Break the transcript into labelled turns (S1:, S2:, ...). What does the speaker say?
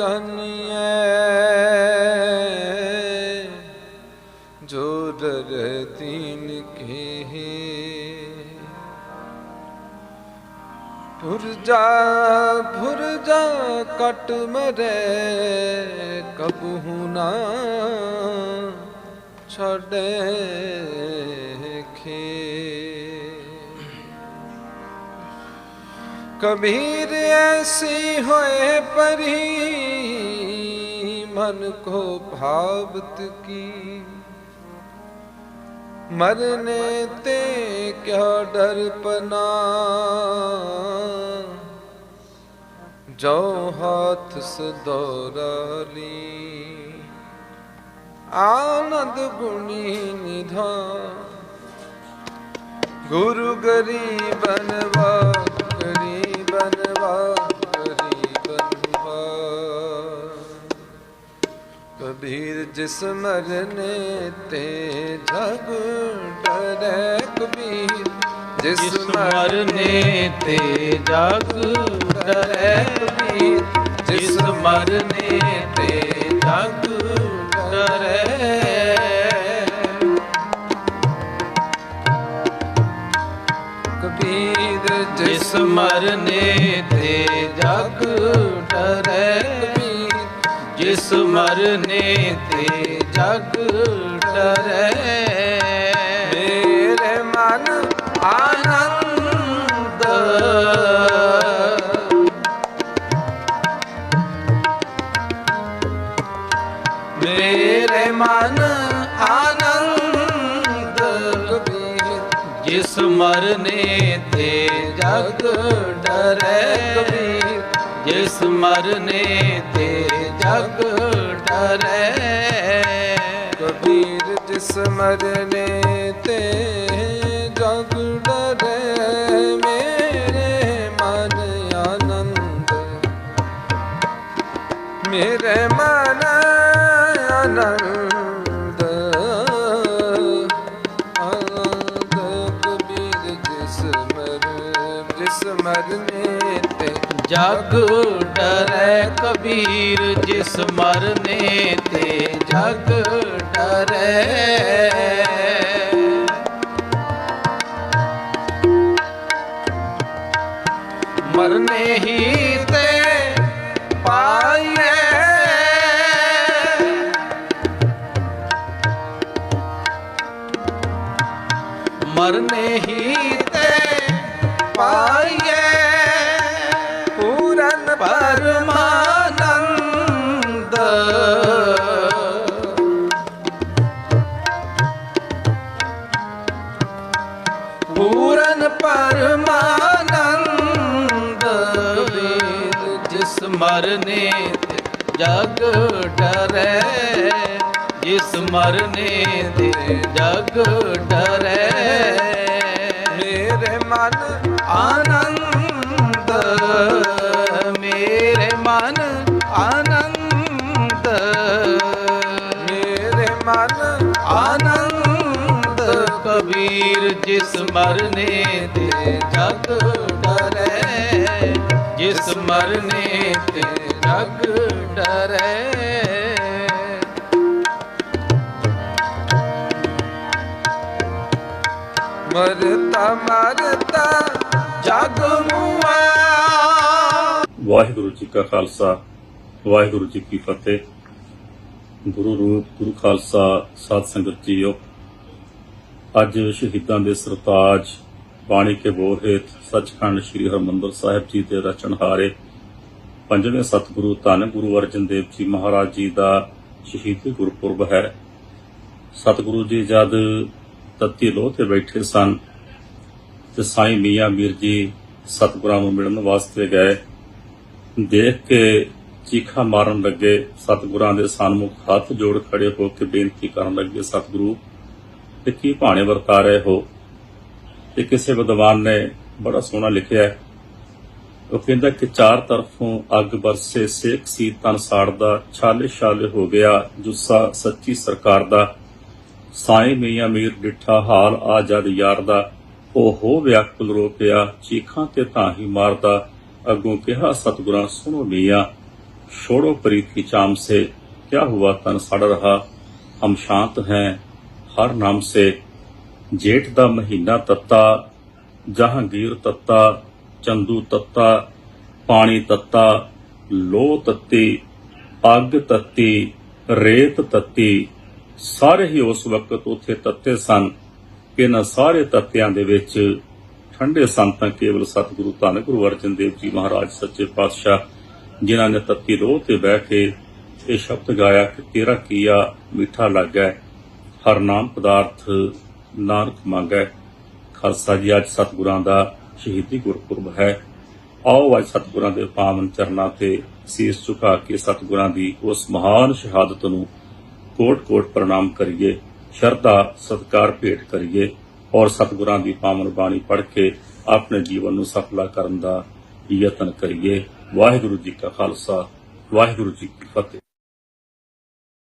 S1: ਜਾਣੀਐ ਜੋ ਦਰ ਤੀਨ ਕੇ ਪੁਰਜਾ ਪੁਰਜਾ ਕਟ ਮਰੇ ਕਬਹੂ ਨਾ ਛੜੇ ਕਬੀਰ ਐਸੀ ਹੋਏ ਪਰੀ, ਮਨ ਕੋ ਭਾਵਤ ਕੀ। ਮਰਨੇ ਤੇ ਕਿਆ ਡਰਪਨਾ ਜੋ ਹੱਥ ਸਦੋਰਾਲੀ ਆਨੰਦ ਗੁਣੀ ਨਿਧਾ ਗੁਰੂ ਗਰੀਬਨ ਕਬੀਰ ਜਿਸ ਮਰਨੇ ਤੇ ਜਗ ਡਰੇ ਕਬੀਰ ਜਿਸ
S2: ਮਰਨੇ ਤੇ ਜਗ ਡਰੈ
S1: ਕਬੀਰ
S2: ਜਿਸ ਮਰਨੇ ਜਿਸ ਮਰਨੇ ਤੇ ਜਗ ਡਰੈ ਜਿਸ ਮਰਨੇ ਤੇ ਜਗ ਡਰੈ।
S1: ਮੇਰੇ ਮਨ ਆਨੰਦ। ਮੇਰੇ ਮਨ ਆਨੰਦ।
S2: ਮਰਨੇ ਤੇ ਜਗ ਡਰੇ
S1: ਕਬੀਰ।
S2: ਜਿਸ ਮਰਨੇ ਤੇ ਜਗ ਡਰੇ
S1: ਕਬੀਰ। ਜਿਸ ਮਰਨੇ ਤੇ ਜਗ ਡਰੇ, ਮੇਰੇ ਮਨ ਆਨੰਦ। ਮੇਰੇ ਮਨ ਆਨੰਦ ਮਰਨੇ ਤੇ
S2: ਜਗ ਡਰੈ ਕਬੀਰ ਜਿਸ ਮਰਨੇ ਤੇ ਜਗ ਡਰੈ।
S1: ਮਰਨੇ ਹੀ ਪਰਮਾਨੰਦ ਪੂਰਨ ਪਰਮਾਨੰਦ
S2: ਕਬੀਰ ਜਿਸ ਮਰਨੇ ਤੇ ਜਗ ਡਰੇ ਜਿਸ ਮਰਨੇ ਦੇ ਜਗ ਡਰੇ ਕਬੀਰ ਜਿਸ ਮਰਨੇ ਤੇ ਜਗ ਡਰੈ, ਜਿਸ ਮਰਨੇ ਤੇ ਜਗ ਡਰੈ।
S1: ਮਰਤਾ ਮਰਤਾ, ਜਗ ਮੁਆ।
S3: ਵਾਹਿਗੁਰੂ ਜੀ ਕਾ ਖਾਲਸਾ, ਵਾਹਿਗੁਰੂ ਜੀ ਕੀ ਫਤਿਹ। ਗੁਰੂ ਰੂਪ, ਗੁਰੂ ਖਾਲਸਾ, ਸਾਧ ਸੰਗਤ ਜੀਓ ਅੱਜ ਸ਼ਹੀਦਾਂ ਦੇ ਸਰਤਾਜ, ਬਾਣੀ ਕੇ ਬੋਰ ਹੇਤ ਸੱਚਖੰਡ ਸ੍ਰੀ ਹਰਮੰਦਰ ਸਾਹਿਬ ਜੀ ਦੇ ਰਚਨਹਾਰੇ ਪੰਜਵੇਂ ਸਤਿਗੁਰੂ ਧੰਨ ਗੁਰੂ ਅਰਜਨ ਦੇਵ ਜੀ ਮਹਾਰਾਜ ਜੀ ਦਾ ਸ਼ਹੀਦੀ ਗੁਰਪੁਰਬ ਹੈ। ਸਤਿਗੁਰੂ ਜੀ ਜਦ ਤੱਤੀ ਲੋਹ ਤੇ ਬੈਠੇ ਸਨ ਤੇ ਸਾਈਂ ਮੀਆਂ ਮੀਰ ਜੀ ਸਤਿਗੁਰਾਂ ਨੂੰ ਮਿਲਣ ਵਾਸਤੇ ਗਏ, ਦੇਖ ਕੇ ਚੀਖਾ ਮਾਰਨ ਲੱਗੇ, ਸਤਿਗੁਰਾਂ ਦੇ ਸਨਮੁਖ ਹੱਥ ਜੋੜ ਖੜੇ ਹੋ ਕੇ ਬੇਨਤੀ ਕਰਨ ਲੱਗੇ, ਸਤਿਗੁਰੂ ਤੇ ਕੀ ਭਾਣੇ ਵਰਤਾ ਰਹੇ ਹੋ ਤੇ ਕਿਸੇ ਵਿਦਵਾਨ ਨੇ ਬੜਾ ਸੋਹਣਾ ਲਿਖਿਆ ਹੈ ਉਹ ਕਹਿੰਦਾ ਕਿ ਚਾਰ ਤਰਫੋਂ ਅੱਗ ਬਰਸੇ ਸੇਕ ਸੀ ਤਨ ਸਾੜਦਾ ਛਾਲੇ ਛਾਲੇ ਹੋ ਗਿਆ ਜੁੱਸਾ ਸੱਚੀ ਸਰਕਾਰ ਦਾ ਸਾਈਂ ਮੀਆਂ ਮੀਰ ਡਿੱਠਾ ਹਾਲ ਆ ਜਦ ਯਾਰ ਦਾ ਉਹ ਹੋ ਵਿਆਕੁਲ ਰੋ ਪਿਆ ਚੀਖਾਂ ਤੇ ਤਾਂ ਹੀ ਮਾਰਦਾ ਅੱਗੋਂ ਕਿਹਾ ਸਤਿਗੁਰਾਂ ਸੁਣੋ ਮੀਆਂ छोड़ो प्रीत की चाम से क्या हुआ तन सड़ रहा हम शांत हैं ਹਰ ਨਾਮ ਸੇ ਜੇਠ ਦਾ ਮਹੀਨਾ ਤੱਤਾ, ਜਹਾਂਗੀਰ ਤੱਤਾ, ਚੰਦੂ ਤੱਤਾ, ਪਾਣੀ ਤੱਤਾ, ਲੋਹ ਤੱਤੀ, ਅੱਗ ਤੱਤੀ, ਰੇਤ ਤੱਤੀ, ਸਾਰੇ ਹੀ ਉਸ ਵਕਤ ਉਥੇ ਤੱਤੇ ਸਨ ਕਿ ਇਹਨਾਂ ਸਾਰੇ ਤੱਤਿਆਂ ਦੇ ਵਿੱਚ ਠੰਡੇ ਸੰਤਾਂ ਕੇਵਲ ਸਤਿਗੁਰੂ ਧੰਨ ਗੁਰੂ ਅਰਜਨ ਦੇਵ ਜੀ ਮਹਾਰਾਜ ਸੱਚੇ ਪਾਤਸ਼ਾਹ, ਜਿਨ੍ਹਾਂ ਨੇ ਤੱਤੀ ਰੋਹ ਤੇ ਬਹਿ ਕੇ ਇਹ ਸ਼ਬਦ ਗਾਇਆ ਕਿ ਤੇਰਾ ਕੀਆ ਮਿੱਠਾ ਲੱਗਾ ਹਰਨਾਮ ਪਦਾਰਥ ਨਾਨਕ ਮੰਗੈ। ਖਾਲਸਾ ਜੀ, ਅੱਜ ਸਤਿਗੁਰਾਂ ਦਾ ਸ਼ਹੀਦੀ ਗੁਰਪੁਰਬ ਹੈ। ਆਓ ਅੱਜ ਸਤਿਗੁਰਾਂ ਦੇ ਪਾਵਨ ਚਰਨਾਂ ਤੇ ਸੀਸ ਝੁਕਾ ਕੇ ਸਤਿਗੁਰਾਂ ਦੀ ਉਸ ਮਹਾਨ ਸ਼ਹਾਦਤ ਨੂੰ ਕੋਟ-ਕੋਟ ਪ੍ਰਣਾਮ ਕਰੀਏ, ਸ਼ਰਧਾ, ਸਤਕਾਰ ਭੇਟ ਕਰੀਏ ਔਰ ਸਤਿਗੁਰਾਂ ਦੀ ਪਾਵਨ ਬਾਣੀ ਪੜ੍ਹ ਕੇ ਆਪਣੇ ਜੀਵਨ ਨੂੰ ਸਫਲਾ ਕਰਨ ਦਾ ਯਤਨ ਕਰੀਏ। ਵਾਹਿਗੁਰੂ ਜੀ ਕਾ ਖਾਲਸਾ, ਵਾਹਿਗੁਰੂ ਜੀ ਕੀ ਫਤਿਹ।